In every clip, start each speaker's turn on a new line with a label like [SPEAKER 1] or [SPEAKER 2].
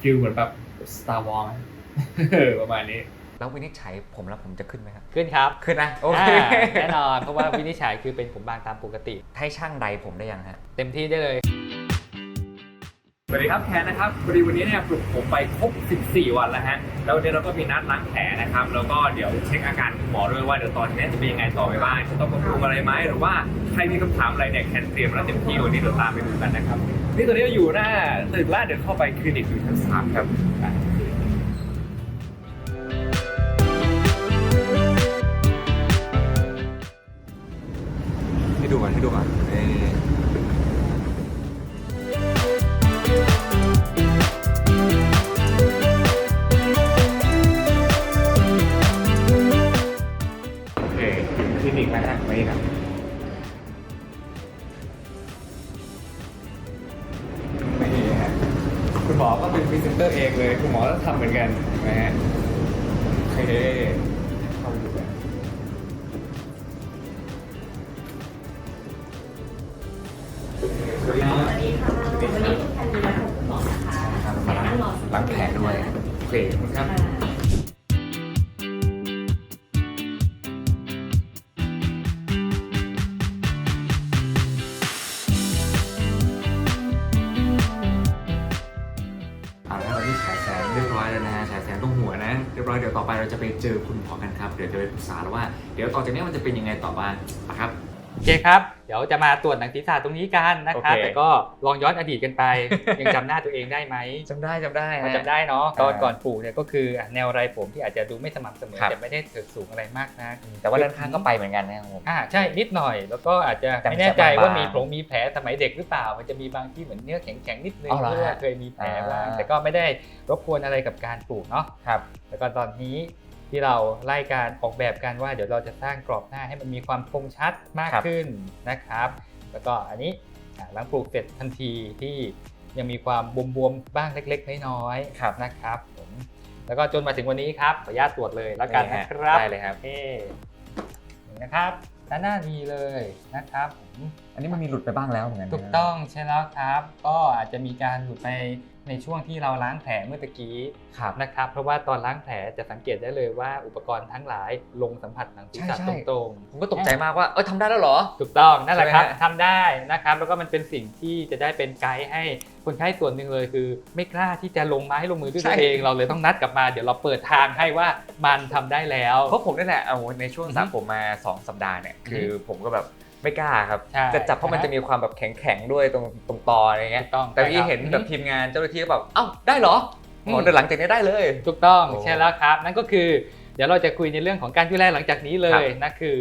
[SPEAKER 1] ฟิลเหมือนแบบ Star Wars ไหมประมาณนี้
[SPEAKER 2] แล้ววินิจฉัยผมแล้วผมจะขึ้นไหมครับ
[SPEAKER 3] ขึ้นครับ
[SPEAKER 2] ขึ้นนะโอเค
[SPEAKER 3] อ่าแน่นอน เพราะว่าวินิจฉัยคือเป็นผมบางตามปกติ
[SPEAKER 2] ให้ช่างใดผมได้ยังฮะ
[SPEAKER 3] เต็มที่ได้เลย
[SPEAKER 1] สวัสดีครับแคนนะครับพอดีวันนี้เนี่ยปลุกผมไปครบ 14 วันแล้วฮะ แล้ววันนี้เราก็มีนัดล้างแผลนะครับ แล้วก็เดี๋ยวเช็คอาการคุณหมอด้วยว่าเดี๋ยวตอนนี้จะเป็นยังไงต่อไปบ้างจะต้องบำรุงอะไรไหมหรือว่าใครมีคำถามอะไรเนี่ยแคนเตรียมแล้วเต็มที่วันนี้เดี๋ยวตามไปดูกันนะครับ นี่ตอนนี้เราอยู่หน้าตึกล่าเดินเข้าไปคลินิกอยู่ชั้นสามครับ คุณหมอต้องทำเหมือนกันนะฮะโอเคเข้าไปดูกันสวัสดีครับ
[SPEAKER 4] สวัสดีค่ะวันนี้คุณแคนดี้และคุณหมอนะคะ
[SPEAKER 2] ครับมาล้างล้างแผลด้วย โอเคขอบคุณครับ เรียบร้อยเดี๋ยวต่อไปเราจะไปเจอคุณหมอกันครับ เดี๋ยวจะไปปรึกษาแล้วว่า เดี๋ยวต่อจากนี้มันจะเป็นยังไงต่อบ้างนะครับ
[SPEAKER 3] โอเคครับ เดี๋ยวจะมาตรวจหนังศีรษะตรงนี้กันนะครับ
[SPEAKER 2] โอเค
[SPEAKER 3] แต่ก็ลองย้อนอดีตกันไป ยังจำหน้าตัวเองได้ไหม
[SPEAKER 2] จำได้จำได้
[SPEAKER 3] พอ
[SPEAKER 2] ฮะ
[SPEAKER 3] จำได้เนาะตอน
[SPEAKER 2] อ่า
[SPEAKER 3] ก่อนปลูกเนี่ยก็คือแนวไรผมที่อาจจะดูไม่สม่ำเสมอ
[SPEAKER 2] ครับ
[SPEAKER 3] แต่ไม่ได้เถิดสูงอะไรมากนะ
[SPEAKER 2] แต่ว่าด้านข้างก็ไปเหมือนกันนะครับผม
[SPEAKER 3] อ่าใช่นิดหน่อย แล้วก็อาจจะ
[SPEAKER 2] แต่
[SPEAKER 3] ไม่แน่ใจว่า
[SPEAKER 2] บางๆ
[SPEAKER 3] มีผงมีแผลสมัยเด็กหรือเปล่า มันจะมีบางที่เหมือนเนื้อแข็งๆนิดนึง
[SPEAKER 2] เอาเหรอ
[SPEAKER 3] เพราะว่า
[SPEAKER 2] ฮะ
[SPEAKER 3] เคยมีแผลบ้าง
[SPEAKER 2] อ่า
[SPEAKER 3] แต่ก็ไม่ได้รบกวนอะไรกับการปลูกเนาะ
[SPEAKER 2] ครับ
[SPEAKER 3] แล้วก็ตอนนี้ ที่เราไล่การออกแบบกันว่าเดี๋ยวเราจะสร้างกรอบหน้าให้มันมีความคมชัดมาก
[SPEAKER 2] ครับ
[SPEAKER 3] ขึ้นนะครับ แล้วก็อันนี้อ่าหลังปลูกเสร็จทันทีที่ยังมีความบวมๆบ้างเล็กๆน้อยๆ
[SPEAKER 2] ครับ
[SPEAKER 3] นะครับผมแล้วก็จนมาถึงวันนี้ครับขออนุญาตตรวจเลยแล้วกัน
[SPEAKER 2] นี่
[SPEAKER 3] นะ
[SPEAKER 2] ฮะ
[SPEAKER 3] ครับ
[SPEAKER 2] ได้เลยครับ
[SPEAKER 3] โอเคนี่นะครับด้านหน้าดีเลยนะครับผม
[SPEAKER 2] อันนี้มันมีหลุดไปบ้างแล้วเหมือนกันนะ
[SPEAKER 3] ถูกต้องใช่แล้วครับ ก็อาจจะมีการหลุดไป ในช่วงที่เราล้างแผลเมื่อตะกี้
[SPEAKER 2] ครับ
[SPEAKER 3] นะครับ เพราะว่าตอนล้างแผลจะสังเกตได้เลยว่าอุปกรณ์ทั้งหลายลงสัมผัสหนังศีรษะ
[SPEAKER 2] ใช่ใช่
[SPEAKER 3] ตรง
[SPEAKER 2] ผมก็ตกใจมากว่า เออทำได้แล้วเหรอ
[SPEAKER 3] ๆถูกต้องนั่นแหละครับ
[SPEAKER 2] ใช่ไหมฮะ
[SPEAKER 3] ทำได้นะครับแล้วก็มันเป็นสิ่งที่จะได้เป็นไกด์ให้คนไข้ส่วนหนึ่งเลยคือ ไม่กล้าที่จะลงไม้ลงมือด้วยตัวเองเราเลยต้องนัดกลับมาเดี๋ยวเราเปิดทางให้ว่ามันทำได้แล้ว
[SPEAKER 2] เพราะผมนี่แหละเอาในช่วง
[SPEAKER 3] อือฮึ
[SPEAKER 2] สระผมมา 2 สัปดาห์เนี่ย คือผมก็แบบ ไม่กล้าครับ
[SPEAKER 3] ใช่
[SPEAKER 2] จะจับเพราะมันจะมีความแบบแข็งๆด้วยตรงตรงตออะไรเงี้ย
[SPEAKER 3] ถูกต้อง
[SPEAKER 2] แต่ที่
[SPEAKER 3] ใช่ครับ
[SPEAKER 2] เห็น
[SPEAKER 3] อือฮึ
[SPEAKER 2] แบบทีมงานเจ้าหน้าที่ก็แบบเอ้าได้เหรอหมอ
[SPEAKER 3] อืม
[SPEAKER 2] เดี๋ยวหลังจากนี้ได้เลย
[SPEAKER 3] ถูกต้อง
[SPEAKER 2] โอ้
[SPEAKER 3] ใช่แล้วครับ นั่นก็คือเดี๋ยวเราจะคุยในเรื่องของการดูแลหลังจากนี้เล
[SPEAKER 2] ครั
[SPEAKER 3] ย
[SPEAKER 2] บ
[SPEAKER 3] นะคือ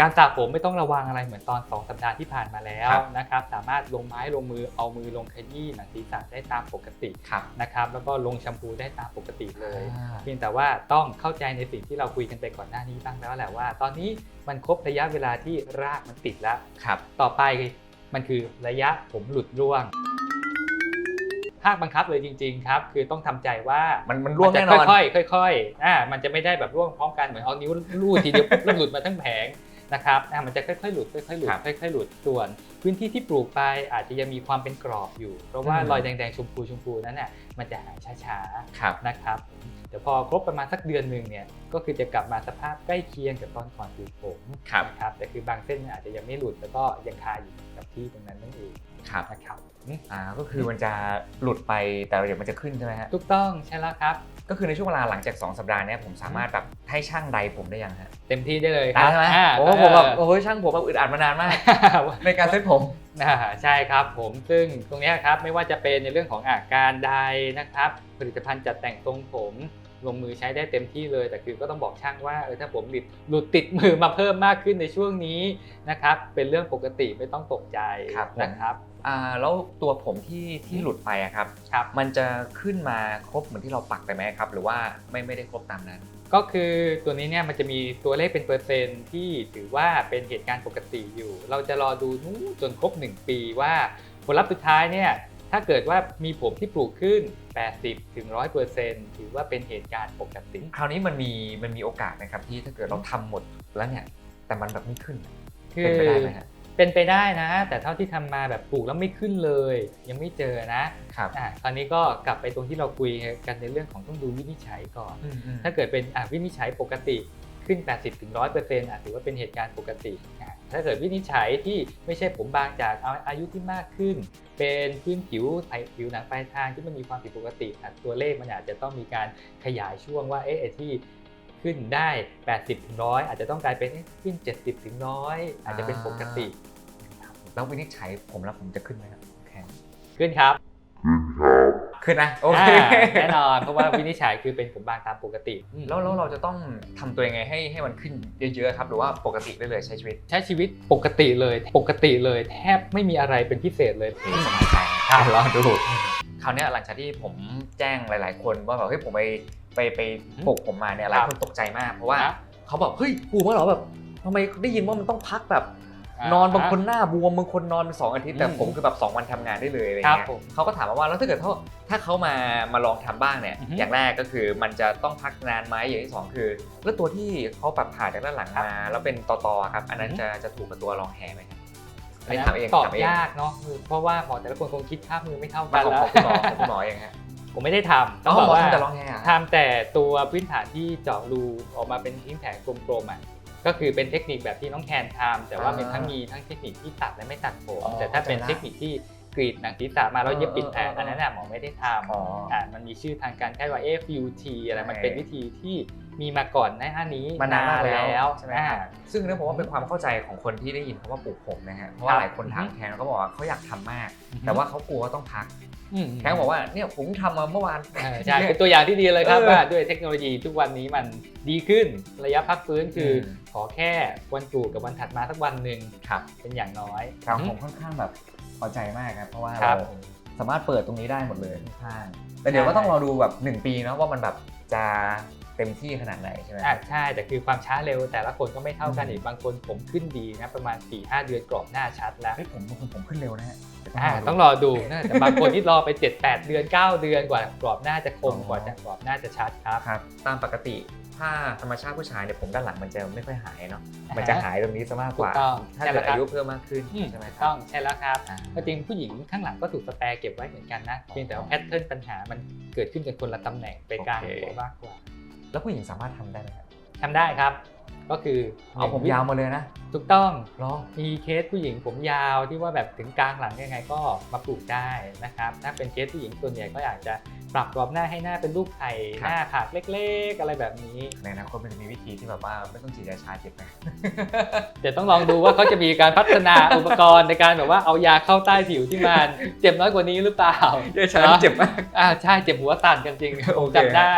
[SPEAKER 3] การสระผมไม่ต้องระวังอะไรเหมือนตอน 2 สัปดาห์ที่ผ่านมาแล้ว
[SPEAKER 2] ครับ
[SPEAKER 3] นะครับสามารถลงไม้ลงมือเอามือลงขยี้หนังศีรษะได้ตามปกติ
[SPEAKER 2] ครับ
[SPEAKER 3] นะครับแล้วก็ลงแชมพูได้ตามปกติเลย
[SPEAKER 2] อ่า
[SPEAKER 3] เพียงแต่ว่าต้องเข้าใจในสิ่งที่เราคุยกันไปก่อนหน้านี้บ้างแล้วแหละว่า ตอนนี้มันครบระยะเวลาที่รากมันติดแล้ว
[SPEAKER 2] ครับ
[SPEAKER 3] ต่อไปมันคือระยะผมหลุดร่วงภาคบังคับเลยจริงๆครับ คือต้องทำใจว่า
[SPEAKER 2] มันมันร่วง
[SPEAKER 3] จะ
[SPEAKER 2] แน่นอน
[SPEAKER 3] ค่อยๆค่อยๆอ่ามันจะไม่ได้แบบร่วงพร้อมกันเหมือนเอานิ้วลูดทีเดียวปุ๊บแล้วหลุดมาทั้งแผง นะครับอ่ามันจะค่อยๆหลุดค่อยๆหลุด
[SPEAKER 2] ครับ
[SPEAKER 3] ค่อยๆหลุดส่วน พื้นที่ที่ปลูกไปอาจจะยังมีความเป็นกรอบอยู่ เพราะว่า
[SPEAKER 2] อืม
[SPEAKER 3] รอยแดงๆชมพูชมพูนั้นน่ะมันจะหายช้า
[SPEAKER 2] ครับ
[SPEAKER 3] ๆนะครับเดี๋ยวพอครบประมาณสักเดือนหนึ่งเนี่ยก็คือจะกลับมาสภาพใกล้เคียงกับตอนก่อนปลูกผม
[SPEAKER 2] ครับ
[SPEAKER 3] นะครับแต่คือบางเส้นอาจจะยังไม่หลุดแล้วก็ยังคาอยู่กับที่ตรงนั้นนั่นเอง
[SPEAKER 2] ครับ
[SPEAKER 3] นะครับ
[SPEAKER 2] อ่าก็คือมันจะหลุดไปแต่เดี๋ยวมันจะขึ้นใช่ไหมฮะ
[SPEAKER 3] ถูกต้องใช่แล้วครับ
[SPEAKER 2] ก็คือในช่วงเวลาหลังจาก 2 สัปดาห์เนี้ผมสามารถแบบให้ช่างใดผมได้ยังฮะ
[SPEAKER 3] เต็มที่ได้เลยค
[SPEAKER 2] ได้
[SPEAKER 3] รับ
[SPEAKER 2] ใช่ไหม
[SPEAKER 3] อ่า
[SPEAKER 2] โอ้ผมแบบโอ้ยช่างผมแบบอึดอัดมานานมาก ในการเซ็ตผม
[SPEAKER 3] อ่าใช่ครับผมซึ่งตรงเนี้ยครับไม่ว่าจะเป็นในเรื่องของอาการใดนะครับ ผลิตภัณฑ์จัดแต่งทรงผม ลงมือใช้ได้เต็มที่เลย แต่คือก็ต้องบอกช่างว่าเออถ้าผมหลุดหลุดติดมือมาเพิ่มมากขึ้นในช่วงนี้นะครับเป็นเรื่องปกติไม่ต้องตกใจ
[SPEAKER 2] ครับผม
[SPEAKER 3] นะครับ
[SPEAKER 2] อ่าแล้วตัวผมที่ที่หลุดไปอะครับ
[SPEAKER 3] ครับ
[SPEAKER 2] มันจะขึ้นมาครบเหมือนที่เราปักไปไหมครับ หรือว่าไม่ไม่ได้ครบตามนั้น
[SPEAKER 3] ก็คือตัวนี้เนี่ยมันจะมีตัวเลขเป็นเปอร์เซ็นต์ที่ถือว่าเป็นเหตุการณ์ปกติอยู่ เราจะรอดูนู้นจนครบ 1 ปีว่าผลลัพธ์สุดท้ายเนี่ย ถ้าเกิดว่ามีผมที่ปลูกขึ้น 80ถึง100%ถือว่าเป็นเหตุการณ์ปกติ
[SPEAKER 2] คราวนี้มันมีมันมีโอกาสนะครับที่ถ้าเกิดเราทำหมดแล้วเนี่ยแต่มันแบบไม่ขึ้น
[SPEAKER 3] คื
[SPEAKER 2] เป็น
[SPEAKER 3] อ
[SPEAKER 2] ไปได้ไหมฮะ
[SPEAKER 3] เป็นไปได้นะ แต่เท่าที่ทำมาแบบปลูกแล้วไม่ขึ้นเลย ยังไม่เจอนะครับอ่าคราวนี้ก็กลับไปตรงที่เราคุยกันในเรื่องของต้องดูวินิจฉัยก่อน
[SPEAKER 2] อืมอืม
[SPEAKER 3] ถ้าเกิดเป็นอะวินิจฉัยปกติขึ้น 80ถึง100%อะถือว่าเป็นเหตุการณ์ปกติอะ ถ้าเกิดวินิจฉัยที่ไม่ใช่ผมบางจากเอาอายุที่มากขึ้น เป็นพื้นผิวไผผิวหนังปลายทางที่มันมีความผิดปกติอะตัวเลขมันอาจจะต้องมีการขยายช่วงว่าเอ๊ะไอ้ที่ขึ้นได้ 80ถึง100อาจจะต้องกลายเป็นเอ๊ะขึ้น 70ถึง100อาจจะเป็นปกติ
[SPEAKER 2] แล้ววินิจฉัยผมแล้วผมจะขึ้นไหมครับแคน
[SPEAKER 3] ขึ้นครับ
[SPEAKER 2] ขึ้นนะโอเค
[SPEAKER 3] อ่าแน่นอนเพราะว่าวินิจฉัยคือเป็นผมบางตามปกติอืม
[SPEAKER 2] แล้วแล้วเราจะต้องทำตัวยังไงให้ให้มันขึ้นเยอะๆครับหรือว่าปกติได้เลยใช้ชีวิต
[SPEAKER 3] ใช้ชีวิตปกติเลยปกติเลย แทบไม่มีอะไรเป็นพิเศษเลย
[SPEAKER 2] สบายใจครับลองดูคราวเนี้ยหลังจากที่ผมแจ้งหลาย ๆ คนว่าแบบเฮ้ยผมไปไปไปปลูกผมมาเนี่ยหลายคนตกใจมาก เพราะว่า
[SPEAKER 3] ครับ
[SPEAKER 2] เขาบอกเฮ้ยปลูกมาเหรอแบบทำไมได้ยินว่ามันต้องพักแบบา
[SPEAKER 3] น
[SPEAKER 2] อนบางคนหน้าบวมบางคนนอนเป็นสองอาทิตย์แต่
[SPEAKER 3] อืม
[SPEAKER 2] ผมคือแบบสองวันทำงานได้เลยอะไร
[SPEAKER 3] ครับ
[SPEAKER 2] เงี้ย
[SPEAKER 3] ผม
[SPEAKER 2] เขาก็ถามมาว่าแล้วถ้าเกิดถ้าถ้าเขามามาลองทำบ้างเนี่ย
[SPEAKER 3] อือฮึ
[SPEAKER 2] อย่างแรกก็คือมันจะต้องพักนานไหมอย่างที่สองคือ แล้วตัวที่เขาปรับผ่าจากด้านหลังมา แล้วเป็นตอตอๆครับอันนั้น
[SPEAKER 3] อือฮึ
[SPEAKER 2] จะจะถูกกับตัวรองแฮไหมครับอัน
[SPEAKER 3] อัน
[SPEAKER 2] นี้
[SPEAKER 3] นั้น
[SPEAKER 2] ถามเอง
[SPEAKER 3] ตอบ
[SPEAKER 2] ถามเอง
[SPEAKER 3] ยากเนาะคือเพราะว่าหมอแต่ละคนคงคิดภาพมือไม่เท่า
[SPEAKER 2] มา
[SPEAKER 3] กัน
[SPEAKER 2] ของ
[SPEAKER 3] แล้
[SPEAKER 2] ข
[SPEAKER 3] ว
[SPEAKER 2] องคุณหมอของคุณหมอเองฮะ
[SPEAKER 3] ผมไม่ได้ทำ
[SPEAKER 2] อ๋
[SPEAKER 3] ต้
[SPEAKER 2] อ
[SPEAKER 3] องบ
[SPEAKER 2] หม
[SPEAKER 3] อก
[SPEAKER 2] อ
[SPEAKER 3] ว่า
[SPEAKER 2] ทำแต่รองแฮอะ
[SPEAKER 3] ทำแต่ตัวพื้นฐานที่เจาะรูออกมาเป็นทิ้งแผงกลมๆอะ ก็คือเป็นเทคนิคแบบที่น้องแคนทำแต่ว่าเป็นทั้งมีทั้งเทคนิคที่ตัดและไม่ตัดผม
[SPEAKER 2] อ๋อ
[SPEAKER 3] แต่ถ้าเป็น
[SPEAKER 2] เข้าใจละ
[SPEAKER 3] เทคนิคที่กรีดหนังศีรษะมาแล้วเย็บปิดแผล
[SPEAKER 2] เออเออเอออั
[SPEAKER 3] อันนั้นน่ะหมอไม่ได้ทำ
[SPEAKER 2] อ๋อ
[SPEAKER 3] อ่ามันมีชื่อทางการแพทย์ว่า FUT อะไรมัน
[SPEAKER 2] ใช่
[SPEAKER 3] เป็นวิธีที่มีมาก่อนหน้านี้
[SPEAKER 2] มานานมากแล้ว
[SPEAKER 3] ใช่
[SPEAKER 2] ใช่
[SPEAKER 3] ไห
[SPEAKER 2] ไห
[SPEAKER 3] ม
[SPEAKER 2] มครับซึ่งเนี่ยผมว่าเป็นความเข้าใจของคนที่ได้ยินคำว่าปลูกผมนะฮะเพราะว่าหลายคนถามแคนก็บอกว่าเขาอยากทำมาก แต่ว่าเขากลัวว่าต้องพัก แคนบอกว่าเนี่ยผมทำมาเมื่อวาน
[SPEAKER 3] เออใช่เป็นตัวอย่างที่ดีเลยครับ
[SPEAKER 2] เออ
[SPEAKER 3] ว่าด้วยเทคโนโลยีทุกวันนี้มันดีขึ้นระยะพักฟื้นคืออ
[SPEAKER 2] ม
[SPEAKER 3] ขอแค่วันปลูกกับวันถัดมาสักวันหนึ่ง
[SPEAKER 2] ครับ
[SPEAKER 3] เป็นอย่างน้อย
[SPEAKER 2] ครับ
[SPEAKER 3] อื
[SPEAKER 2] ผมมค่อนข้างแบบพอใจมากครับ เพราะว่า
[SPEAKER 3] ครั
[SPEAKER 2] เรา
[SPEAKER 3] บ
[SPEAKER 2] สามารถเปิดตรงนี้ได้หมดเลยข้างๆแต่เดี๋ยวก็ต้องรอดูแบบ 1 ปีเนาะว่ามันแบบจะ เต็มที่ขนาดไหนใช่ไหม
[SPEAKER 3] อะใช่แต่คือความช้าเร็วแต่ละคนก็ไม่เท่ากัน
[SPEAKER 2] อืม
[SPEAKER 3] อีกบางคนผมขึ้นดีนะประมาณ4-5เดือนกรอบหน้าชัดแล้ว
[SPEAKER 2] เฮ้ยผมผมผมขึ้นเร็วนะฮะเดี๋ยว
[SPEAKER 3] อ่า
[SPEAKER 2] ดู
[SPEAKER 3] ต้องรอดูนะแต่บางคนที่รอไป 7-8 เดือน 9 เดือนกว่ากรอบหน้าจะคม
[SPEAKER 2] อ๋อ
[SPEAKER 3] กว่าจะกรอบหน้าจะชัดครับ
[SPEAKER 2] ครับ ตามปกติถ้าธรรมชาติผู้ชายเนี่ยผมด้านหลังมันจะไม่ค่อยหายเนาะ
[SPEAKER 3] อ่าฮะ
[SPEAKER 2] มันจะหายตรงนี้ซะมากกว่า
[SPEAKER 3] ถูกต้อง
[SPEAKER 2] ถ้า
[SPEAKER 3] ใช่แล้
[SPEAKER 2] เกิด
[SPEAKER 3] วครับ
[SPEAKER 2] อายุเพิ่มมากขึ้น
[SPEAKER 3] อืม
[SPEAKER 2] ใช่ไหมค
[SPEAKER 3] ต้
[SPEAKER 2] รั
[SPEAKER 3] อบงใช่แล้วครับ
[SPEAKER 2] อ่า
[SPEAKER 3] ก็จริงผู้หญิงข้างหลังก็ถูกสแปรเก็บไว้เหมือนกันนะเพียงแต่ว่าแพทเทิร์นปัญหามันเกิดขึ้นกันคนละตำแหน่งไปกลางหัวมากกว่า
[SPEAKER 2] แล้วผู้หญิงสามารถทำได้ไหมครับ
[SPEAKER 3] ทำได้ครับ ก็คือ
[SPEAKER 2] เอาผมยาวมาเลยนะ
[SPEAKER 3] ถูกต้อง
[SPEAKER 2] รอ
[SPEAKER 3] มีเคสผู้หญิงผมยาวที่ว่าแบบถึงกลางหลังยังไงก็มาปลูกได้นะครับ ถ้าเป็นเคสผู้หญิงส่วนใหญ่ก็อยากจะปรับกรอบหน้าให้หน้าเป็นรูปไข่
[SPEAKER 2] ครับ
[SPEAKER 3] หน้าผากเล็กๆ อะไรแบบนี้
[SPEAKER 2] ในอนาคตมันจะมีวิธีที่แบบว่าไม่ต้องฉีดยาชาเจ็บไหม
[SPEAKER 3] เดี๋ยวต้องลองดูว่าเขาจะมีการพัฒนา อุปกรณ์ในการแบบว่าเอายาเข้าใต้ผิวที่มันเจ็บน้อยกว่านี้หรือเปล่า
[SPEAKER 2] ยาชาเจ็บมาก
[SPEAKER 3] อ่าใช่เจ็บหัวสั่นกันจริง
[SPEAKER 2] โอเค
[SPEAKER 3] จำได้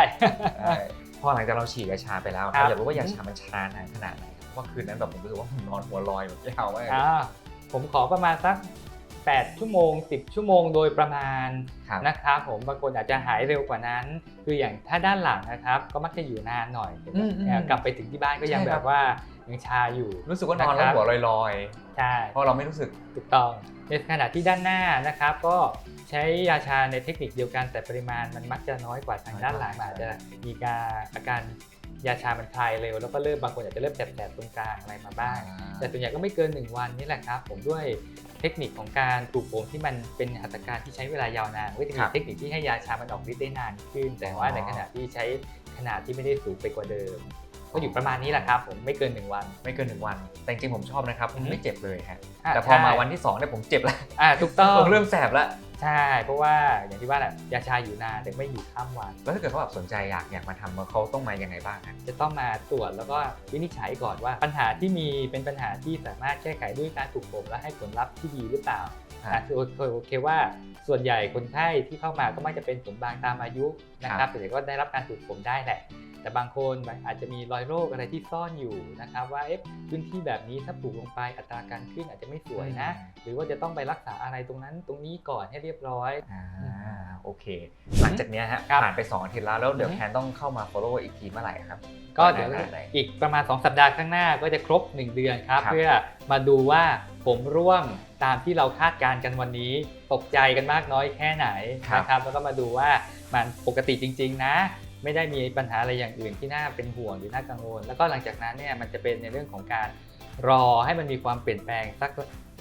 [SPEAKER 2] พ อหลังจากเราฉีดยาชาไปแล้ว
[SPEAKER 3] ครับ
[SPEAKER 2] อยากรู้ว่ายาชามันชานานขนาดไหนครับว่าคืนนั้นแบบผมรู้สึกว่าผมนอนหัวลอยแบบยาวมาก
[SPEAKER 3] อ่าผมขอประมาณสัก 8 ชั่วโมง 10 ชั่วโมงโดยประมาณ
[SPEAKER 2] ครับ
[SPEAKER 3] นะครับผมบางคนอาจจะหายเร็วกว่านั้น คืออย่างถ้าด้านหลังนะครับ ก็มักจะอยู่นานหน่อย
[SPEAKER 2] อืมอืม
[SPEAKER 3] เอ่อกลับไปถึงที่บ้านก็ยัง
[SPEAKER 2] ใช่
[SPEAKER 3] แบ
[SPEAKER 2] ครับ
[SPEAKER 3] บว่ายังชาอยู่
[SPEAKER 2] รู้สึกว่านอนแล้ว
[SPEAKER 3] นะครับ
[SPEAKER 2] หัวลอย
[SPEAKER 3] ใช่
[SPEAKER 2] ๆเพราะเราไม่รู้สึก
[SPEAKER 3] ถูกต้อง ในขณะที่ด้านหน้านะครับ ก็ใช้ยาชาในเทคนิคเดียวกันแต่ปริมาณมันมักจะน้อยกว่าทางด้านหลัง
[SPEAKER 2] น้อยกว่า
[SPEAKER 3] อาจจะมีการอาการยาชามันคลายเร็วแล้วก็เริ่มบางคนอาจจะเริ่มแสบๆตรงกลางอะไรมาบ้าง แต่ส่วนใหญ่ก็ไม่เกิน 1 วันนี่แหละครับ ผมด้วยเทคนิคของการปลูกผมที่มันเป็นหัตถการที่ใช้เวลายาวนานก็จะ
[SPEAKER 2] ค
[SPEAKER 3] มี
[SPEAKER 2] รับ
[SPEAKER 3] เทคนิคที่ให้ยาชามันออกฤทธิ์ได้นานขึ้น แต่ว่า
[SPEAKER 2] อ๋อ
[SPEAKER 3] ในขณะที่ใช้ขนาดที่ไม่ได้สูงไปกว่าเดิม ก็อยู่ประมาณนี้แหละครับผมไม่เกิน 1 วัน
[SPEAKER 2] ไม่เกินหนึ่งวัน แต่จริงๆผมชอบนะครับ
[SPEAKER 3] อือฮึ
[SPEAKER 2] ไม่เจ็บเลยฮะ
[SPEAKER 3] อะ
[SPEAKER 2] แต่พอมา
[SPEAKER 3] ใช่
[SPEAKER 2] วันที่สองเนี่ยผมเจ็บแล้ว
[SPEAKER 3] อ่าถูกต้อง
[SPEAKER 2] ผมเริ่มแสบแล้ว
[SPEAKER 3] ใช่ เพราะว่าอย่างที่ว่าแหละยาชาอยู่นานแต่ไม่อยู่ข้ามวัน
[SPEAKER 2] แล้วถ้าเกิดเขาแบบสนใจอยากอยากมาทำเขาต้องมายังไงบ้างฮะ
[SPEAKER 3] จะต้องมาตรวจแล้วก็วินิจฉัยก่อนว่า ปัญหาที่มีเป็นปัญหาที่สามารถแก้ไขด้วยการปลูกผมและให้ผลลัพธ์ที่ดีหรือเปล่า
[SPEAKER 2] ครับ
[SPEAKER 3] อะคือโอเคโอเคว่า ส่วนใหญ่คนไข้ที่เข้ามาก็มักจะเป็นผมบางตามอายุนะค
[SPEAKER 2] ครั
[SPEAKER 3] รับบแต่ก็ได้รับการปลูกผมได้แหละ แต่บางคนอาจจะมีรอยโรคอะไรที่ซ่อนอยู่นะครับว่าเอ๊ะพื้นที่แบบนี้ถ้าปลูกลงไปอัตราการขึ้นอาจจะไม่สวยนะ หรือว่าจะต้องไปรักษาอะไรตรงนั้นตรงนี้ก่อนให้เรียบร้อย
[SPEAKER 2] อ่าโอเค หลังจากเนี้ยฮะ
[SPEAKER 3] ครับ
[SPEAKER 2] ผ่านไป2อาทิตย์แล้วแล้วเดี๋ยว
[SPEAKER 3] อือฮึ
[SPEAKER 2] แคนต้องเข้ามา follow อีกทีเมื่อไหร่ครับ
[SPEAKER 3] ก็เดี๋ยว
[SPEAKER 2] ได้ได้
[SPEAKER 3] อีกประมาณ 2 สัปดาห์ข้างหน้าก็จะครบ 1 เดือนครับ
[SPEAKER 2] ครับ
[SPEAKER 3] เพื่อมาดูว่าผมร่วงตามที่เราคาดการณ์กันวันนี้ ตกใจกันมากน้อยแค่ไหนนะครับแล้วก็มาดูว่ามันปกติจริง ๆ นะ ไม่ได้มีปัญหาอะไรอย่างอื่นที่น่าเป็นห่วงหรือน่ากังวล แล้วก็หลังจากนั้นเนี่ยมันจะเป็นในเรื่องของการรอให้มันมีความเปลี่ยนแปลงสัก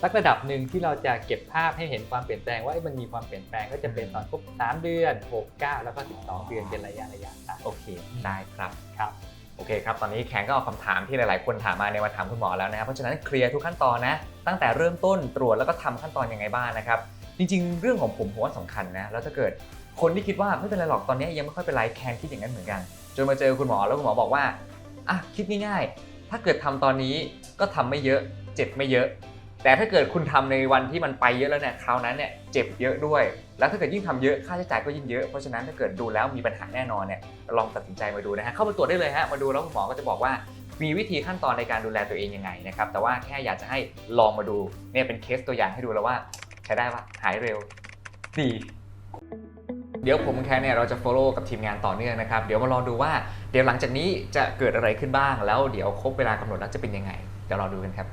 [SPEAKER 3] สักระดับหนึ่งที่เราจะเก็บภาพให้เห็นความเปลี่ยนแปลงว่ามันมีความเปลี่ยนแปลงก็จะเป็นตอนครบ3เดือน 6 9 แล้วก็ 12 เดือนเป็นระยะระยะไป
[SPEAKER 2] โอเคได้ครับ
[SPEAKER 3] ครับ
[SPEAKER 2] โอเคครับ ตอนนี้แขงก็เอาคำถามที่หลาย ๆ คนถามมาในวันถามคุณหมอแล้วนะครับ เพราะฉะนั้นเคลียร์ทุกขั้นตอนนะ ตั้งแต่เริ่มต้นตรวจแล้วก็ทำขั้นตอนยังไงบ้างนะครับ จริงๆ เรื่องของผมผมว่าสำคัญนะแล้วถ้าเกิดคนที่คิดว่าไม่เป็นไรหรอกตอนนี้ยังไม่ค่อยเป็นไรแคนคิดอย่างนั้นเหมือนกัน จนมาเจอคุณหมอแล้วคุณหมอบอกว่าอะคิดง่ายๆ ถ้าเกิดทำตอนนี้ก็ทำไม่เยอะ เจ็บไม่เยอะ แต่ถ้าเกิดคุณทำในวันที่มันไปเยอะแล้วเนี่ยคราวนั้นเนี่ยเจ็บเยอะด้วย แล้วถ้าเกิดยิ่งทำเยอะค่าใช้จ่ายก็ยิ่งเยอะเพราะฉะนั้นถ้าเกิดดูแล้วมีปัญหาแน่นอนเนี่ยลองตัดสินใจมาดูนะฮะเข้ามาตรวจได้เลยฮะมาดูแล้วคุณหมอก็จะบอกว่ามีวิธีขั้นตอนในการดูแลตัวเองยังไงนะครับแต่ว่าแค่อยากจะให้ลองมาดูเนี่ยเป็นเคสตัวอย่างให้ดูแล้วว่า ใช้ได้ปะหายเร็วดีเดี๋ยวผมแค่เนี่ยเราจะ follow กับทีมงานต่อเนื่องนะครับ เดี๋ยวมารอดูว่า เดี๋ยวหลังจากนี้จะเกิดอะไรขึ้นบ้าง แล้วเดี๋ยวครบเวลากำหนดแล้วจะเป็นยังไง เดี๋ยวรอดูกันครับ